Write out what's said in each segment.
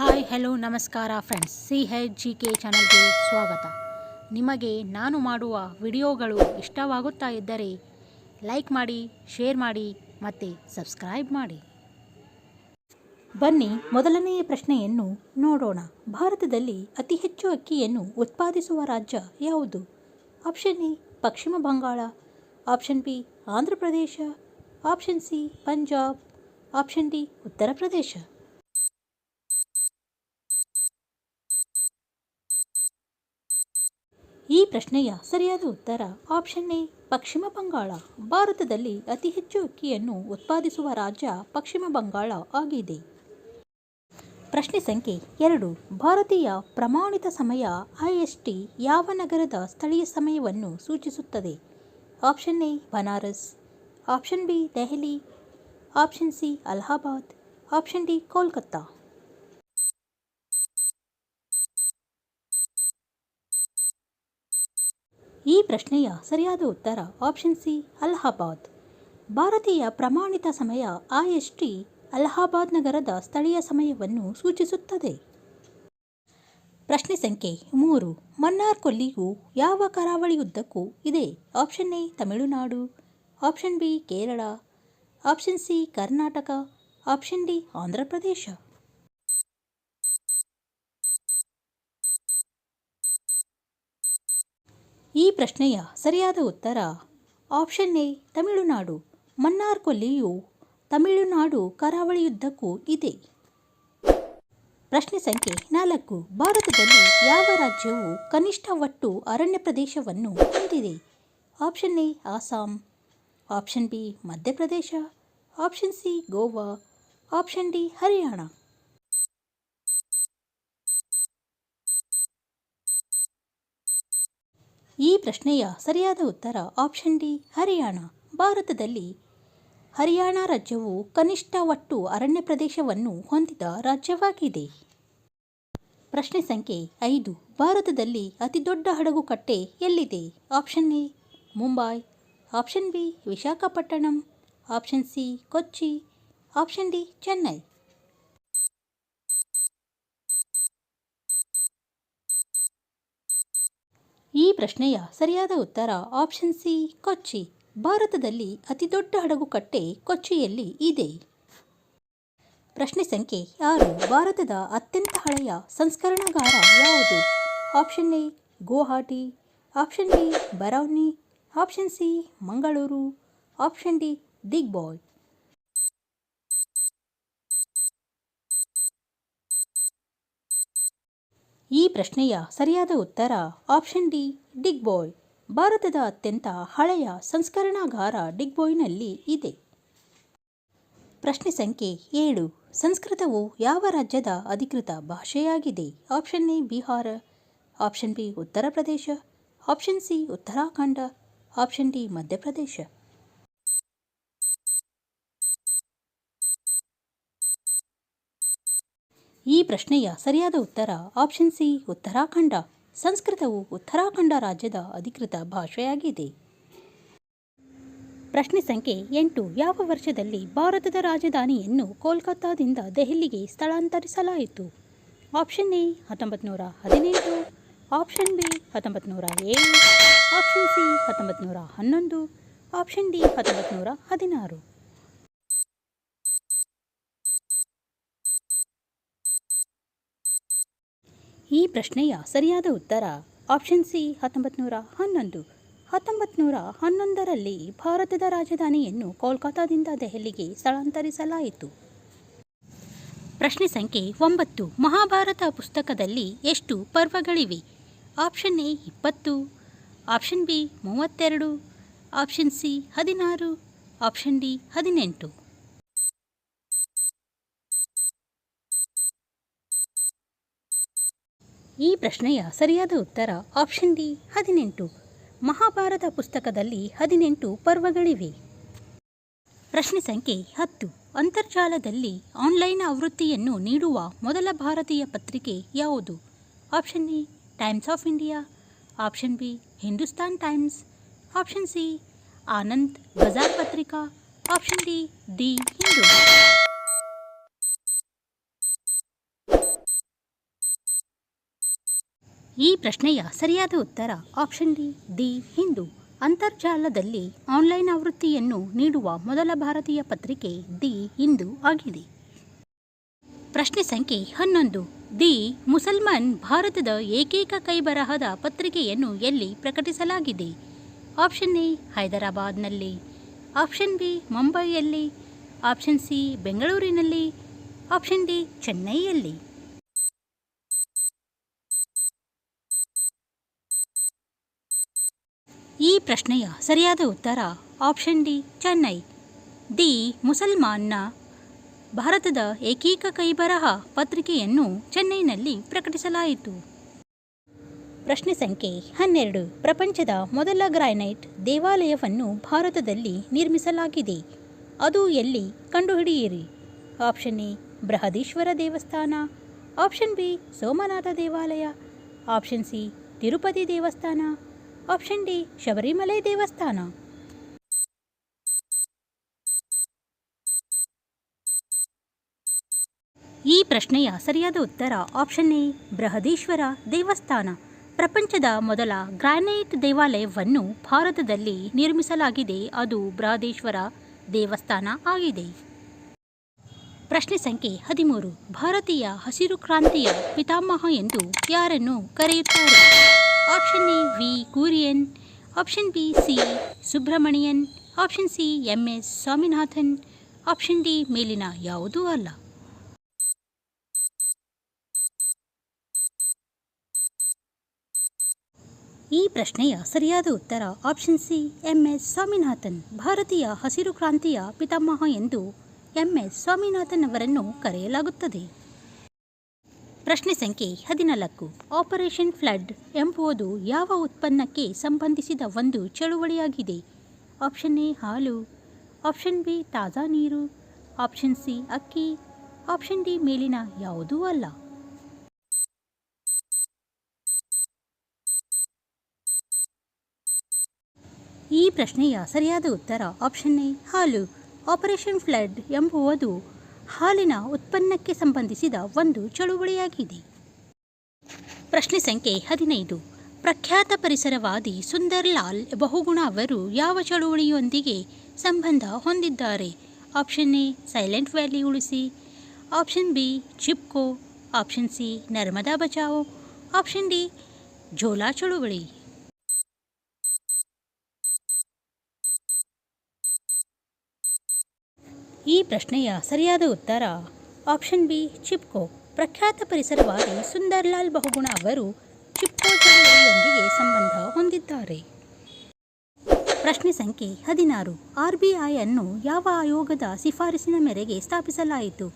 Hi hello ನಮಸ್ಕಾರ friends C H G K ಚಾನಲ್ಗೆ ಸ್ವಾಗತ. ನಿಮಗೆ ನಾನು ಮಾಡುವ ವಿಡಿಯೋಗಳು ಇಷ್ಟವಾಗುತ್ತಾ ಇದ್ದರೆ ಲೈಕ್ ಮಾಡಿ ಶೇರ್ ಮಾಡಿ ಮತ್ತು ಸಬ್ಸ್ಕ್ರೈಬ್ ಮಾಡಿ. ಬನ್ನಿ, ಮೊದಲನೆಯ ಪ್ರಶ್ನೆಯನ್ನು ನೋಡೋಣ. ಭಾರತದಲ್ಲಿ ಅತಿ ಹೆಚ್ಚು ಅಕ್ಕಿಯನ್ನು ಉತ್ಪಾದಿಸುವ ರಾಜ್ಯ ಯಾವುದು? ಆಪ್ಷನ್ ಎ, ಪಶ್ಚಿಮ Bangala. Option B, Andhra Pradesh. Option C, Punjab. Option D, Uttar Pradesh. ಈ ಪ್ರಶ್ನೆಯ ಸರಿಯಾದ ಉತ್ತರ ಆಪ್ಷನ್ ಎ, ಪಶ್ಚಿಮ ಬಂಗಾಳ. ಭಾರತದಲ್ಲಿ ಅತಿ ಹೆಚ್ಚು ಅಕ್ಕಿಯನ್ನು ಉತ್ಪಾದಿಸುವ ರಾಜ್ಯ ಪಶ್ಚಿಮ ಬಂಗಾಳ ಆಗಿದೆ. ಪ್ರಶ್ನೆ ಸಂಖ್ಯೆ ಎರಡು, ಭಾರತೀಯ ಪ್ರಮಾಣಿತ ಸಮಯ ಐಎಸ್ಟಿ ಯಾವ ನಗರದ ಸ್ಥಳೀಯ ಸಮಯವನ್ನು ಸೂಚಿಸುತ್ತದೆ? Option A, Banaras. Option B, Delhi. Option C, Allahabad. Option D, Kolkata. ಈ ಪ್ರಶ್ನೆಯ ಸರಿಯಾದ ಉತ್ತರ ಆಪ್ಷನ್ ಸಿ ಅಲಹಾಬಾದ್. ಭಾರತೀಯ ಪ್ರಮಾಣಿತ ಸಮಯ ಐಎಸ್ಟಿ ಅಲಹಾಬಾದ್ ನಗರದ ಸ್ಥಳೀಯ ಸಮಯವನ್ನು ಸೂಚಿಸುತ್ತದೆ. ಪ್ರಶ್ನೆ ಸಂಖ್ಯೆ ಮೂರು, ಮನ್ನಾರ್ ಕೊಲ್ಲಿಯು ಯಾವ ಕರಾವಳಿಯುದ್ದಕ್ಕೂ ಇದೆ? Option A Tamil Nadu. Option B Kerala. Option C Karnataka. Option D Andhra Pradesh. ಈ ಪ್ರಶ್ನೆಯ ಸರಿಯಾದ ಉತ್ತರ ಆಪ್ಷನ್ ಎ, ತಮಿಳುನಾಡು. ಮನ್ನಾರ್ ಕೊಲ್ಲಿಯು ತಮಿಳುನಾಡು ಕರಾವಳಿಯುದ್ದಕ್ಕೂ ಇದೆ. ಪ್ರಶ್ನೆ ಸಂಖ್ಯೆ ನಾಲ್ಕು. ಭಾರತದಲ್ಲಿ ಯಾವ ರಾಜ್ಯವು ಕನಿಷ್ಠ ಒಟ್ಟು ಅರಣ್ಯ ಪ್ರದೇಶವನ್ನು ಹೊಂದಿದೆ? Option A Assam option B, Madhya Pradesh. Option C, Goa. Option D, Haryana. ಈ ಪ್ರಶ್ನೆಯ ಸರಿಯಾದ ಉತ್ತರ ಆಪ್ಷನ್ ಡಿ, ಹರಿಯಾಣ, ಭಾರತದಲ್ಲಿ. ಹರಿಯಾಣ ರಾಜ್ಯವು ಕನಿಷ್ಠ ಒಟ್ಟು ಅರಣ್ಯ ಪ್ರದೇಶವನ್ನು ಹೊಂದಿದ ರಾಜ್ಯವಾಗಿದೆ. ಪ್ರಶ್ನೆ ಸಂಖ್ಯೆ ಐದು, ಭಾರತದಲ್ಲಿ ಅತಿದೊಡ್ಡ ಹಡಗುಕಟ್ಟೆ ಎಲ್ಲಿದೆ? Option A, Mumbai. Option B, Visakhapatnam. Option C, Kochi. Option D, Chennai. ಈ ಪ್ರಶ್ನೆಯ ಸರಿಯಾದ ಉತ್ತರ ಆಪ್ಷನ್ ಸಿ ಕೊಚ್ಚಿ. ಭಾರತದಲ್ಲಿ ಅತಿದೊಡ್ಡ ಹಡಗುಕಟ್ಟೆ ಕೊಚ್ಚಿಯಲ್ಲಿ ಇದೆ. ಪ್ರಶ್ನೆ ಸಂಖ್ಯೆ ಆರು, ಭಾರತದ ಅತ್ಯಂತ ಹಳೆಯ ಸಂಸ್ಕರಣಾಗಾರ ಯಾವುದು? Option A Guwahati. Option B Barauni. Option C Mangaluru. Option D Digboi ಈ ಪ್ರಶ್ನೆಯ ಸರಿಯಾದ ಉತ್ತರ ಆಪ್ಷನ್ ಡಿ, ಡಿಗ್ ಬೋಯ್. ಭಾರತದ ಅತ್ಯಂತ ಹಳೆಯ ಸಂಸ್ಕರಣಾಗಾರ ಡಿಗ್ಬಾಯ್ನಲ್ಲಿ ಇದೆ. ಪ್ರಶ್ನೆ ಸಂಖ್ಯೆ ಏಳು, ಸಂಸ್ಕೃತವು ಯಾವ ರಾಜ್ಯದ ಅಧಿಕೃತ ಭಾಷೆಯಾಗಿದೆ? Option A, Bihar. Option B, Uttar Pradesh. Option C, Uttarakhand. Option D Madhya Pradesh ಈ ಪ್ರಶ್ನೆಯ ಸರಿಯಾದ ಉತ್ತರ ಆಪ್ಷನ್ ಸಿ ಉತ್ತರಾಖಂಡ. ಸಂಸ್ಕೃತವು ಉತ್ತರಾಖಂಡ ರಾಜ್ಯದ ಅಧಿಕೃತ ಭಾಷೆಯಾಗಿದೆ. ಪ್ರಶ್ನೆ ಸಂಖ್ಯೆ ಎಂಟು. ಯಾವ ವರ್ಷದಲ್ಲಿ ಭಾರತದ ರಾಜಧಾನಿಯನ್ನು ಕೋಲ್ಕತ್ತಾದಿಂದ ದೆಹಲಿಗೆ ಸ್ಥಳಾಂತರಿಸಲಾಯಿತು? ಆಪ್ಷನ್ ಎ ಹತ್ತೊಂಬತ್ತು ನೂರ ಹದಿನೆಂಟು. ಆಪ್ಷನ್ ಬಿ ಹತ್ತೊಂಬತ್ತು ನೂರ ಏಳು. ಆಪ್ಷನ್ ಸಿ ಹತ್ತೊಂಬತ್ತು ನೂರ ಹನ್ನೊಂದು. ಆಪ್ಷನ್ ಡಿ ಹತ್ತೊಂಬತ್ತು ನೂರ ಹದಿನಾರು. ಈ ಪ್ರಶ್ನೆಯ ಸರಿಯಾದ ಉತ್ತರ ಆಪ್ಷನ್ ಸಿ ಹತ್ತೊಂಬತ್ತು ನೂರ ಹನ್ನೊಂದು. ಹತ್ತೊಂಬತ್ತು ನೂರ ಹನ್ನೊಂದರಲ್ಲಿ ಭಾರತದ ರಾಜಧಾನಿಯನ್ನು ಕೋಲ್ಕತ್ತಾದಿಂದ ದೆಹಲಿಗೆ ಸ್ಥಳಾಂತರಿಸಲಾಯಿತು. ಪ್ರಶ್ನೆ ಸಂಖ್ಯೆ ಒಂಬತ್ತು. ಮಹಾಭಾರತ ಪುಸ್ತಕದಲ್ಲಿ ಎಷ್ಟು ಪರ್ವಗಳಿವೆ? ಆಪ್ಷನ್ ಎ ಇಪ್ಪತ್ತು ಆಪ್ಷನ್ ಬಿ ಮೂವತ್ತೆರಡು ಆಪ್ಷನ್ ಸಿ ಹದಿನಾರು ಆಪ್ಷನ್ ಡಿ ಹದಿನೆಂಟು. ಈ ಪ್ರಶ್ನೆಯ ಸರಿಯಾದ ಉತ್ತರ ಆಪ್ಷನ್ ಡಿ ಹದಿನೆಂಟು. ಮಹಾಭಾರತ ಪುಸ್ತಕದಲ್ಲಿ ಹದಿನೆಂಟು ಪರ್ವಗಳಿವೆ. ಪ್ರಶ್ನೆ ಸಂಖ್ಯೆ ಹತ್ತು. ಅಂತರ್ಜಾಲದಲ್ಲಿ ಆನ್ಲೈನ್ ಆವೃತ್ತಿಯನ್ನು ನೀಡುವ ಮೊದಲ ಭಾರತೀಯ ಪತ್ರಿಕೆ ಯಾವುದು? Option A Times of India option B Hindustan Times option C Anand Bazar Patrika option D, the Hindu ಈ ಪ್ರಶ್ನೆಯ ಸರಿಯಾದ ಉತ್ತರ ಆಪ್ಷನ್ ಡಿ ದಿ ಹಿಂದೂ ಅಂತರ್ಜಾಲದಲ್ಲಿ ಆನ್ಲೈನ್ ಆವೃತ್ತಿಯನ್ನು ನೀಡುವ ಮೊದಲ ಭಾರತೀಯ ಪತ್ರಿಕೆ ದಿ ಹಿಂದೂ ಆಗಿದೆ. ಪ್ರಶ್ನೆ ಸಂಖ್ಯೆ ಹನ್ನೊಂದು. ದಿ ಮುಸಲ್ಮಾನ್ ಭಾರತದ ಏಕೈಕ ಕೈಬರಹದ ಪತ್ರಿಕೆಯನ್ನು ಎಲ್ಲಿ ಪ್ರಕಟಿಸಲಾಗಿದೆ? ಆಪ್ಷನ್ ಎ ಹೈದರಾಬಾದ್ನಲ್ಲಿ. ಆಪ್ಷನ್ ಬಿ ಮುಂಬೈಯಲ್ಲಿ. ಆಪ್ಷನ್ ಸಿ ಬೆಂಗಳೂರಿನಲ್ಲಿ. ಆಪ್ಷನ್ ಡಿ ಚೆನ್ನೈಯಲ್ಲಿ. ಈ ಪ್ರಶ್ನೆಯ ಸರಿಯಾದ ಉತ್ತರ ಆಪ್ಷನ್ ಡಿ ಚೆನ್ನೈ ದಿ ಮುಸಲ್ಮಾನ್ನ ಭಾರತದ ಏಕೈಕ ಕೈಬರಹ ಪತ್ರಿಕೆಯನ್ನು ಚೆನ್ನೈನಲ್ಲಿ ಪ್ರಕಟಿಸಲಾಯಿತು. ಪ್ರಶ್ನೆ ಸಂಖ್ಯೆ ಹನ್ನೆರಡು. ಪ್ರಪಂಚದ ಮೊದಲ ಗ್ರಾನೈಟ್ ದೇವಾಲಯವನ್ನು ಭಾರತದಲ್ಲಿ ನಿರ್ಮಿಸಲಾಗಿದೆ. ಅದು ಎಲ್ಲಿ ಕಂಡುಹಿಡಿಯಿರಿ? ಆಪ್ಷನ್ ಎ ಬೃಹದೀಶ್ವರ ದೇವಸ್ಥಾನ. ಆಪ್ಷನ್ ಬಿ ಸೋಮನಾಥ ದೇವಾಲಯ. ಆಪ್ಷನ್ ಸಿ ತಿರುಪತಿ ದೇವಸ್ಥಾನ. ಆಪ್ಷನ್ ಡಿ ಶಬರಿಮಲೆ ದೇವಸ್ಥಾನ ಈ ಪ್ರಶ್ನೆಯ ಸರಿಯಾದ ಉತ್ತರ ಆಪ್ಷನ್ ಎ ಬೃಹದೀಶ್ವರ ದೇವಸ್ಥಾನ. ಪ್ರಪಂಚದ ಮೊದಲ ಗ್ರಾನೈಟ್ ದೇವಾಲಯವನ್ನು ಭಾರತದಲ್ಲಿ ನಿರ್ಮಿಸಲಾಗಿದೆ. ಅದು ಬೃಹದೇಶ್ವರ ದೇವಸ್ಥಾನ ಆಗಿದೆ. ಪ್ರಶ್ನೆ ಸಂಖ್ಯೆ ಹದಿಮೂರು, ಭಾರತೀಯ ಹಸಿರು ಕ್ರಾಂತಿಯ ಪಿತಾಮಹ ಎಂದು ಯಾರನ್ನು ಕರೆಯುತ್ತಾರೆ? Option A V Kurien option B C Subramaniam option C M S Swaminathan option D ಮೇಲಿನ ಯಾವುದೂ ಅಲ್ಲ. ಈ ಪ್ರಶ್ನೆಯ ಸರಿಯಾದ ಉತ್ತರ option C M S Swaminathan ಭಾರತೀಯ ಹಸಿರು ಕ್ರಾಂತಿಯ ಪಿತಾಮಹ ಎಂದು ಎಂ ಎಸ್ ಸ್ವಾಮಿನಾಥನ್ ಅವರನ್ನು ಕರೆಯಲಾಗುತ್ತದೆ. ಪ್ರಶ್ನೆ ಸಂಖ್ಯೆ ಹದಿನಾಲ್ಕು. ಆಪರೇಷನ್ ಫ್ಲಡ್ ಎಂಬುದು ಯಾವ ಉತ್ಪನ್ನಕ್ಕೆ ಸಂಬಂಧಿಸಿದ ಒಂದು ಚಳುವಳಿಯಾಗಿದೆ? ಆಪ್ಷನ್ ಎ ಹಾಲು, ಆಪ್ಷನ್ ಬಿ ತಾಜಾ ನೀರು, ಆಪ್ಷನ್ ಸಿ ಅಕ್ಕಿ, ಆಪ್ಷನ್ ಡಿ ಮೇಲಿನ ಯಾವುದೂ ಅಲ್ಲ. ಈ ಪ್ರಶ್ನೆಯ ಸರಿಯಾದ ಉತ್ತರ ಆಪ್ಷನ್ ಎ ಹಾಲು. ಆಪರೇಷನ್ ಫ್ಲಡ್ ಎಂಬುವುದು ಹಾಲಿನ ಉತ್ಪನ್ನಕ್ಕೆ ಸಂಬಂಧಿಸಿದ ಒಂದು ಚಳುವಳಿಯಾಗಿದೆ. ಪ್ರಶ್ನೆ ಸಂಖ್ಯೆ ಹದಿನೈದು. ಪ್ರಖ್ಯಾತ ಪರಿಸರವಾದಿ ಸುಂದರ್ಲಾಲ್ ಬಹುಗುಣ ಅವರು ಯಾವ ಚಳುವಳಿಯೊಂದಿಗೆ ಸಂಬಂಧ ಹೊಂದಿದ್ದಾರೆ? ಆಪ್ಷನ್ ಎ, ಸೈಲೆಂಟ್ ವ್ಯಾಲಿ ಉಳಿಸಿ. Option B, Chipko. Option C, Narmada Bachao. Option D Jhola ಚಳುವಳಿ. ಈ ಪ್ರಶ್ನೆಯ ಸರಿಯಾದ ಉತ್ತರ ಆಪ್ಷನ್ ಬಿ, ಚಿಪ್ಕೋ. ಪ್ರಖ್ಯಾತ ಪರಿಸರವಾದಿ ಸುಂದರ್ಲಾಲ್ ಬಹುಗುಣ ಅವರು ಚಿಪ್ಕೋ ಸಂಬಂಧ ಹೊಂದಿದ್ದಾರೆ. ಪ್ರಶ್ನೆ ಸಂಖ್ಯೆ ಹದಿನಾರು. ಆರ್ ಬಿ ಐ ಅನ್ನು ಯಾವ ಆಯೋಗದ ಶಿಫಾರಸಿನ ಮೇರೆಗೆ ಸ್ಥಾಪಿಸಲಾಯಿತು?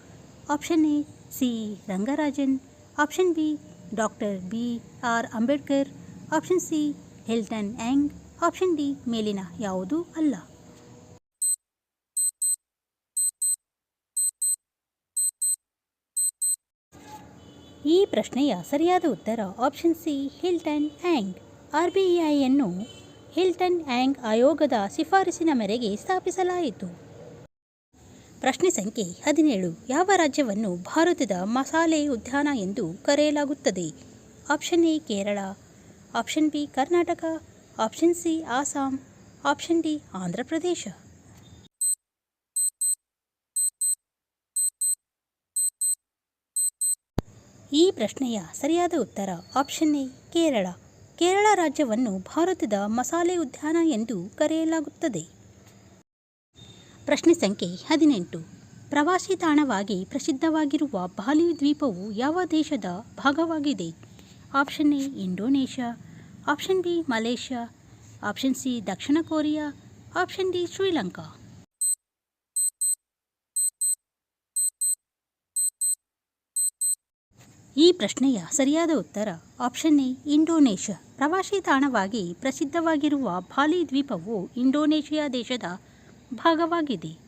Option A, C, Rangarajan. Option B, doctor B R Ambedkar. Option C, Hilton Young option D, ಮೇಲಿನ ಯಾವುದೂ ಅಲ್ಲ. ಈ ಪ್ರಶ್ನೆಯ ಸರಿಯಾದ ಉತ್ತರ option C Hilton Young R B ಐಯನ್ನು Hilton Young ಆಯೋಗದ ಶಿಫಾರಸಿನ ಮೇರೆಗೆ ಸ್ಥಾಪಿಸಲಾಯಿತು. ಪ್ರಶ್ನೆ ಸಂಖ್ಯೆ ಹದಿನೇಳು. ಯಾವ ರಾಜ್ಯವನ್ನು ಭಾರತದ ಮಸಾಲೆ ಉದ್ಯಾನ ಎಂದು ಕರೆಯಲಾಗುತ್ತದೆ? Option A Kerala option B Karnataka option C Assam option D Andhra Pradesh ಈ ಪ್ರಶ್ನೆಯ ಸರಿಯಾದ ಉತ್ತರ ಆಪ್ಷನ್ ಎ, ಕೇರಳ. ಕೇರಳ ರಾಜ್ಯವನ್ನು ಭಾರತದ ಮಸಾಲೆ ಉದ್ಯಾನ ಎಂದು ಕರೆಯಲಾಗುತ್ತದೆ. ಪ್ರಶ್ನೆ ಸಂಖ್ಯೆ ಹದಿನೆಂಟು. ಪ್ರವಾಸಿ ತಾಣವಾಗಿ ಪ್ರಸಿದ್ಧವಾಗಿರುವ ಬಾಲಿ ದ್ವೀಪವು ಯಾವ ದೇಶದ ಭಾಗವಾಗಿದೆ? Option A, Indonesia. Option B, Malaysia. Option C, Dakshina Korea. Option D, Sri Lanka. ಈ ಪ್ರಶ್ನೆಯ ಸರಿಯಾದ ಉತ್ತರ ಆಪ್ಷನ್ ಎ, ಇಂಡೋನೇಷ್ಯಾ. ಪ್ರವಾಸಿ ತಾಣವಾಗಿ ಪ್ರಸಿದ್ಧವಾಗಿರುವ ಬಾಲಿ ದ್ವೀಪವು ಇಂಡೋನೇಷ್ಯಾ ದೇಶದ ಭಾಗವಾಗಿದೆ.